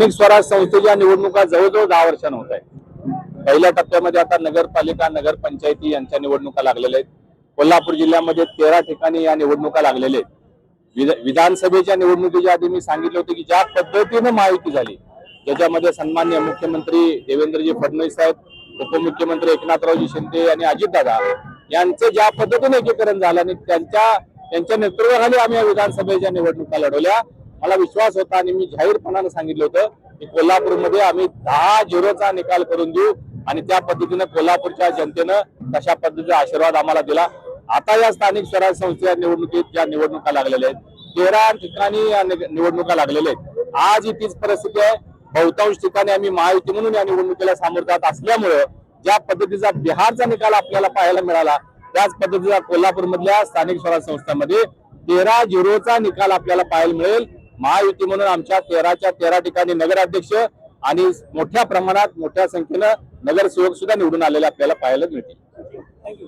स्थानिक स्वराज संस्थेच्या निवडणुका जवळजवळ दहा वर्षांना होत आहेत. पहिल्या टप्प्यामध्ये आता नगरपालिका नगरपंचायती यांच्या निवडणुका लागलेल्या आहेत. कोल्हापूर जिल्ह्यामध्ये तेरा ठिकाणी या निवडणुका लागलेल्या आहेत. विधानसभेच्या निवडणुकीच्या आधी मी सांगितलं होतं की ज्या पद्धतीनं महायुती झाली ज्याच्यामध्ये सन्मान्य मुख्यमंत्री देवेंद्रजी फडणवीस साहेब उपमुख्यमंत्री एकनाथरावजी शिंदे आणि अजितदादा यांचं ज्या पद्धतीने एकीकरण झालं आणि त्यांच्या त्यांच्या नेतृत्वाखाली आम्ही या विधानसभेच्या निवडणुका लढवल्या. मला विश्वास होता आणि मी जाहीरपणानं सांगितलं होतं की कोल्हापूरमध्ये आम्ही दहा झिरोचा निकाल करून देऊ आणि त्या पद्धतीनं कोल्हापूरच्या जनतेनं तशा पद्धतीचा आशीर्वाद आम्हाला दिला. आता या स्थानिक स्वराज संस्थेच्या निवडणुकीत ज्या निवडणुका लागलेल्या आहेत तेरा ठिकाणी या निवडणुका लागलेल्या आहेत. आज ही तीच परिस्थिती आहे. बहुतांश ठिकाणी आम्ही महायुती म्हणून या निवडणुकीला सामोरं जात असल्यामुळं ज्या पद्धतीचा बिहारचा निकाल आपल्याला पाहायला मिळाला त्याच पद्धतीचा कोल्हापूरमधल्या स्थानिक स्वराज संस्थांमध्ये तेरा झिरोचा निकाल आपल्याला पाहायला मिळेल. महायुती म्हणून आमच्या तेराच्या तेरा ठिकाणी नगराध्यक्ष आणि मोठ्या प्रमाणात मोठ्या संख्येनं नगरसेवक सुद्धा निवडून आलेले आपल्याला पाहायला मिळतील.